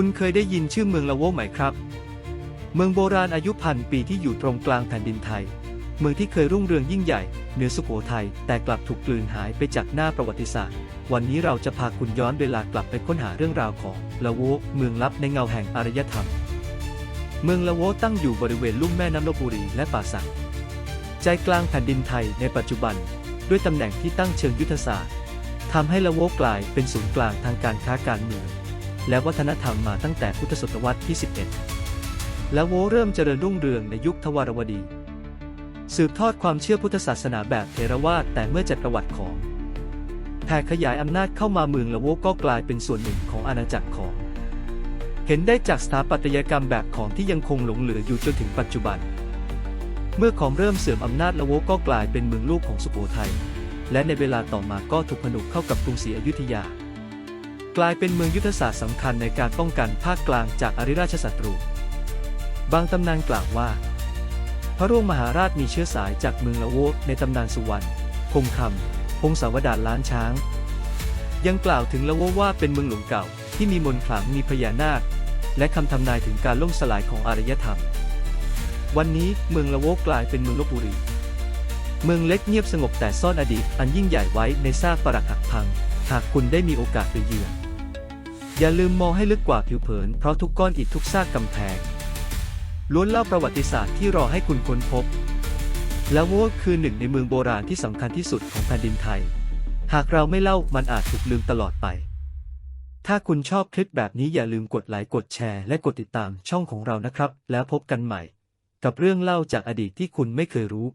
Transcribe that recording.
คุณเคยได้ยินชื่อเมืองละโวไหมครับ เมืองโบราณอายุพันปีที่อยู่ตรงกลางแผ่นดินไทย เมืองที่เคยรุ่งเรืองยิ่งใหญ่เหนือสุโขทัยแต่กลับถูกกลืนหายไปจากหน้าประวัติศาสตร์ วันนี้เราจะพาคุณย้อนเวลากลับไปค้นหาเรื่องราวของละโวเมืองลับในเงาแห่งอารยธรรม เมืองละโวตั้งอยู่บริเวณลุ่มแม่น้ำลบบุรีและป่าสักใจกลางแผ่นดินไทยในปัจจุบัน ด้วยตำแหน่งที่ตั้งเชิงยุทธศาสตร์ทำให้ละโวกลายเป็นศูนย์กลางทางการค้าการเมือง และวัฒนธรรมมาตั้งแต่พุทธศตวรรษที่ 11 และโวเริ่มเจริญรุ่งเรืองในยุคทวารวดี สืบทอดความเชื่อพุทธศาสนาแบบเทรวาสแต่เมื่อจักรวรรดิของแผ่ขยายอำนาจเข้ามาเมืองละโวก็กลายเป็นส่วนหนึ่งของอาณาจักรของ เห็นได้จากสถาปัตยกรรมแบบของที่ยังคงหลงเหลืออยู่จนถึงปัจจุบัน เมื่อของเริ่มเสื่อมอำนาจละโวก็กลายเป็นเมืองลูกของสุโขทัยและในเวลาต่อมาก็ถูกผนวกเข้ากับกรุงศรีอยุธยา กลายเป็นเมืองยุทธศาสตร์สำคัญในการป้องกันภาคกลางจากอริราชศัตรู บางตำนานกล่าวว่า พระร่วงมหาราชมีเชื้อสายจากเมืองละโวในตำนานสุวรรณคงคำพงศาวดารล้านช้าง ยังกล่าวถึงละโวว่าเป็นเมืองหลวงเก่าที่มีมนต์ขลังมีพญานาค และคำทำนายถึงการล่มสลายของอารยธรรม วันนี้เมืองละโวกลายเป็นเมืองลบบุรี เมืองเล็กเงียบสงบแต่ซ่อนอดีตอันยิ่งใหญ่ไว้ในซากปรักหักพังหากคุณได้มีโอกาสไปเยือน อย่าลืมมองให้ลึกกว่าผิวเผิน เพราะทุกก้อนอิฐทุกซากกำแพง ล้วนเล่าประวัติศาสตร์ที่รอให้คุณค้นพบ และโวคือหนึ่งในเมืองโบราณที่สำคัญที่สุดของแผ่นดินไทย หากเราไม่เล่ามันอาจถูกลืมตลอดไป ถ้าคุณชอบคลิปแบบนี้อย่าลืมกดไลค์กดแชร์และกดติดตามช่องของเรานะครับ แล้วพบกันใหม่ กับเรื่องเล่าจากอดีตที่คุณไม่เคยรู้